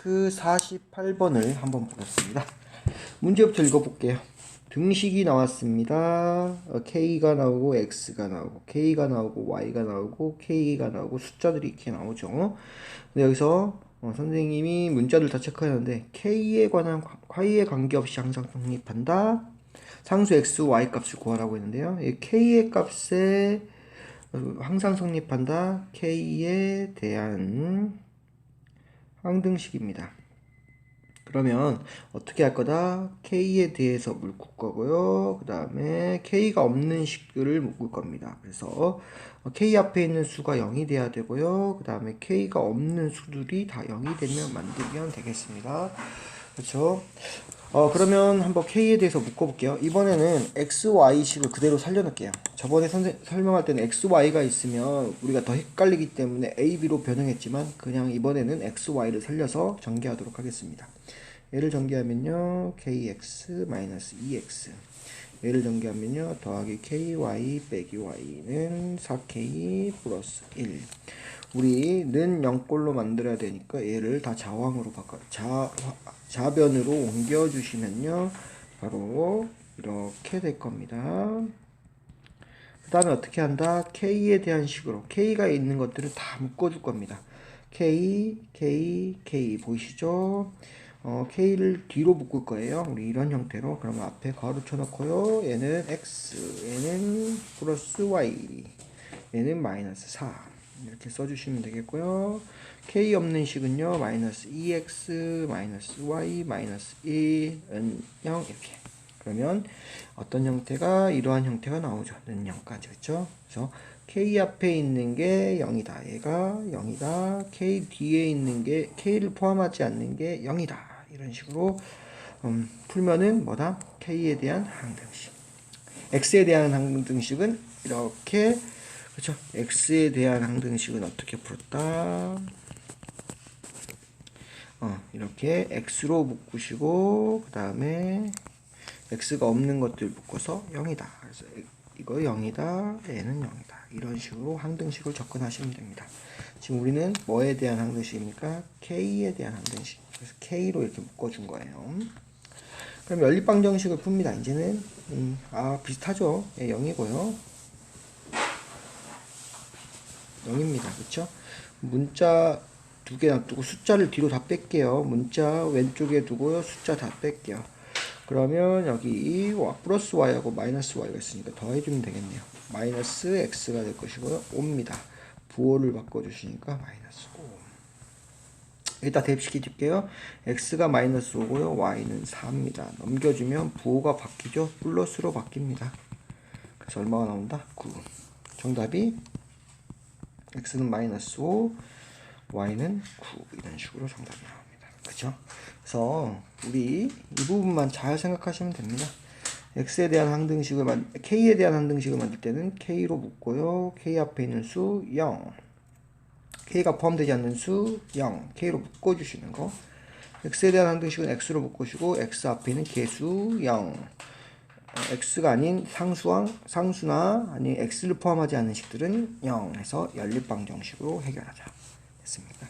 체크 48번을 한번 보겠습니다. 문제부터 읽어볼게요. 등식이 나왔습니다. 어, K가 나오고 X가 나오고 K가 나오고 Y가 나오고 K가 나오고 숫자들이 이렇게 나오죠. 근데 여기서 어, 선생님이 문자들 다 체크하는데 K에 관한 Y에 관계없이 항상 성립한다. 상수 X, Y 값을 구하라고 했는데요. 이 K의 값에 어, 항상 성립한다. K에 대한 항등식입니다. 그러면 어떻게 할 거다? K에 대해서 묶을 거고요. 그 다음에 K가 없는 식들을 묶을 겁니다. 그래서 K 앞에 있는 수가 0이 돼야 되고요. 그 다음에 K가 없는 수들이 다 0이 되면 만들면 되겠습니다. 그렇죠? 어, 그러면 한번 K에 대해서 묶어볼게요. 이번에는 X, Y식을 그대로 살려놓을게요. 저번에 선생, 설명할 때는 X, Y가 있으면 우리가 더 헷갈리기 때문에 A, B로 변형했지만 그냥 이번에는 X, Y를 살려서 전개하도록 하겠습니다. 얘를 전개하면요. KX 마이너스 2X 얘를 전개하면요. 더하기 KY 빼기 Y는 4K 플러스 1 우리는 0꼴로 만들어야 되니까 얘를 다 자항으로 바꿔 자, 자변으로 옮겨주시면요. 바로 이렇게 될 겁니다. 그 다음에 어떻게 한다? K에 대한 식으로 K가 있는 것들을 다 묶어줄 겁니다. K, K, K 보이시죠? 어, K를 뒤로 묶을 거예요. 우리 이런 형태로. 그러면 앞에 가로 쳐놓고요. 얘는 X, 얘는 플러스 Y, 얘는 마이너스 4. 이렇게 써주시면 되겠고요. K 없는 식은요. 마이너스 2X, 마이너스 Y, 마이너스 1, 은 0 이렇게. 그러면 어떤 형태가 이러한 형태가 나오죠. 는 0까지 그렇죠? 그래서 K 앞에 있는 게 0이다. 얘가 0이다. K 뒤에 있는 게 K를 포함하지 않는 게 0이다. 이런 식으로 음, 풀면은 뭐다? K에 대한 항등식. X에 대한 항등식은 이렇게 그렇죠? X에 대한 항등식은 어떻게 풀었다? 어, 이렇게 X로 묶으시고 그 다음에 X가 없는 것들 묶어서 0이다. 그래서 이거 0이다. 얘는 0이다. 이런 식으로 항등식을 접근하시면 됩니다. 지금 우리는 뭐에 대한 항등식입니까? K에 대한 항등식. 그래서 K로 이렇게 묶어준 거예요. 그럼 연립방 정식을 풉니다. 이제는 음, 아 비슷하죠. 예, 0이고요. 0입니다. 그렇죠? 문자 두 개 놔두고 숫자를 뒤로 다 뺄게요. 문자 왼쪽에 두고요. 숫자 다 뺄게요. 그러면 여기 플러스 y하고 마이너스 y가 있으니까 더해주면 되겠네요. 마이너스 x가 될 것이고요. 5입니다. 부호를 바꿔주시니까 마이너스 5. 일단 대입시켜 줄게요. x가 마이너스 5고요. y는 4입니다. 넘겨주면 부호가 바뀌죠. 플러스로 바뀝니다. 그래서 얼마가 나온다? 9. 정답이 x는 마이너스 5, y는 9 이런 식으로 정답이 나옵니다. 그죠? 그래서 우리 이 부분만 잘 생각하시면 됩니다. x에 대한 항등식을 만 k에 대한 항등식을 만들 때는 k로 묶고요. k 앞에 있는 수 0. K가 포함되지 않는 수 0. k로 묶어 주시는 거. x에 대한 항등식은 x로 묶으시고 x 앞에 있는 개수 0. x가 아닌 상수왕, 상수나 아니 x를 포함하지 않는 식들은 0 해서 연립방정식으로 해결하자. 됐습니까?